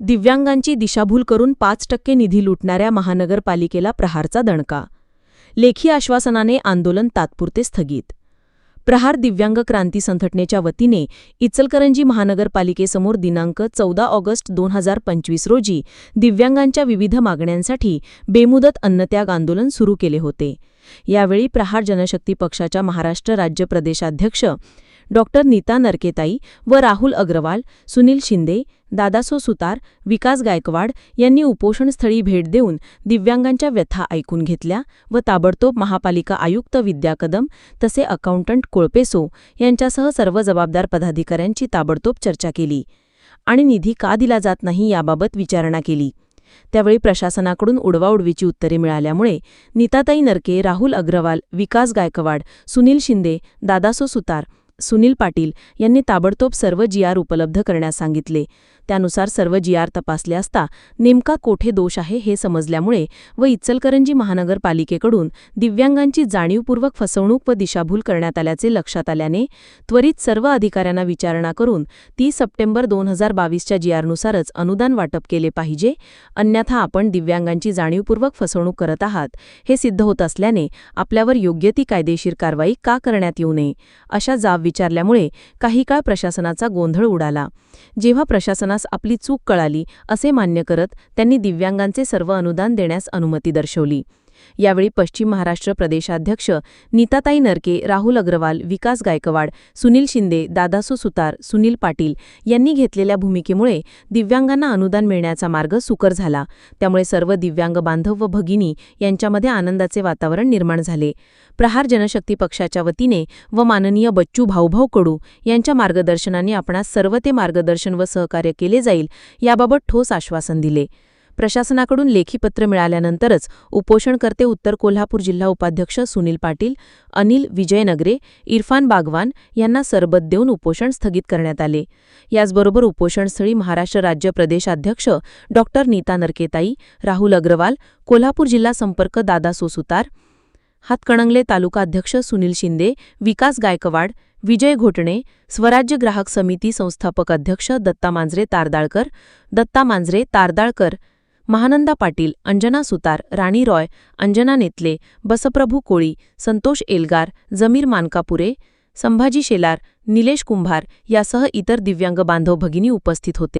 दिव्यांगांची दिशाभूल करून पाच टक्के निधी लुटणाऱ्या महानगरपालिकेला प्रहारचा दणका. लेखी आश्वासनाने आंदोलन तात्पुरते स्थगित. प्रहार दिव्यांग क्रांती संघटनेच्या वतीने इचलकरंजी महानगरपालिकेसमोर दिनांक चौदा ऑगस्ट दोन हजार पंचवीस रोजी दिव्यांगांच्या विविध मागण्यांसाठी बेमुदत अन्नत्याग आंदोलन सुरू केले होते. यावेळी प्रहार जनशक्ती पक्षाच्या महाराष्ट्र राज्य प्रदेशाध्यक्ष डॉक्टर नीता नरकेताई व राहुल अग्रवाल सुनील शिंदे दादासो सुतार विकास गायकवाड यांनी उपोषणस्थळी भेट देऊन दिव्यांगांच्या व्यथा ऐकून घेतल्या व ताबडतोब महापालिका आयुक्त विद्या कदम तसे अकाउंटंट कोळपेसो यांच्यासह सर्व जबाबदार पदाधिकाऱ्यांची ताबडतोब चर्चा केली आणि निधी का दिला जात नाही याबाबत विचारणा केली. त्यावेळी प्रशासनाकडून उडवाउडवीची उत्तरे मिळाल्यामुळे नीताताई नरके राहुल अग्रवाल विकास गायकवाड सुनील शिंदे दादासो सुतार सुनील पाटील यांनी ताबडतोब सर्व जीआर उपलब्ध करण्यास सांगितले. त्यानुसार सर्व जीआर तपासले असता नेमका कोठे दोष आहे हे समजल्यामुळे व इचलकरंजी महानगरपालिकेकडून दिव्यांगांची जाणीवपूर्वक फसवणूक व दिशाभूल करण्यात आल्याचे लक्षात आल्याने त्वरित सर्व अधिकाऱ्यांना विचारणा करून तीस सप्टेंबर दोन हजार बावीसच्या जीआरनुसारच अनुदान वाटप केले पाहिजे अन्यथा आपण दिव्यांगांची जाणीवपूर्वक फसवणूक करत आहात हे सिद्ध होत असल्याने आपल्यावर योग्य ती कायदेशीर कारवाई का करण्यात येऊ नये अशा जाब विचारल्यामुळे काही काळ प्रशासनाचा गोंधळ उडाला. जेव्हा प्रशासनास आपली चूक कळाली असे मान्य करत त्यांनी दिव्यांगांचे सर्व अनुदान देण्यास अनुमती दर्शवली. यावेळी पश्चिम महाराष्ट्र प्रदेशाध्यक्ष नीताताई नरके राहुल अग्रवाल विकास गायकवाड सुनील शिंदे दादासो सुतार सुनील पाटील यांनी घेतलेल्या भूमिकेमुळे दिव्यांगांना अनुदान मिळण्याचा मार्ग सुकर झाला. त्यामुळे सर्व दिव्यांग बांधव व भगिनी यांच्यामध्ये आनंदाचे वातावरण निर्माण झाले. प्रहार जनशक्ती पक्षाच्या वतीने व माननीय बच्चू भाऊभाऊ कडू यांच्या मार्गदर्शनाने आपणास सर्व ते मार्गदर्शन व सहकार्य केले जाईल याबाबत ठोस आश्वासन दिले. प्रशासनाकडून लेखी पत्र मिळाल्यानंतरच उपोषणकर्ते उत्तर कोल्हापूर जिल्हा उपाध्यक्ष सुनील पाटील अनिल विजयनगरे इरफान बागवान यांना सरबत देऊन उपोषण स्थगित करण्यात आले. याचबरोबर उपोषणस्थळी महाराष्ट्र राज्य प्रदेशाध्यक्ष डॉक्टर नीता नरकेताई राहुल अग्रवाल कोल्हापूर जिल्हा संपर्क दादा सोसुतार हातकणंगले तालुका अध्यक्ष सुनील शिंदे विकास गायकवाड विजय घोटणे स्वराज्य ग्राहक समिती संस्थापक अध्यक्ष दत्ता मांजरे तारदाळकर दत्ता मांजरे तारदाळकर महानंदा पाटील अंजना सुतार राणी रॉय अंजना नेतले बसप्रभू कोळी संतोष एल्गार जमीर मानकापुरे संभाजी शेलार निलेश कुंभार यासह इतर दिव्यांग बांधव भगिनी उपस्थित होते.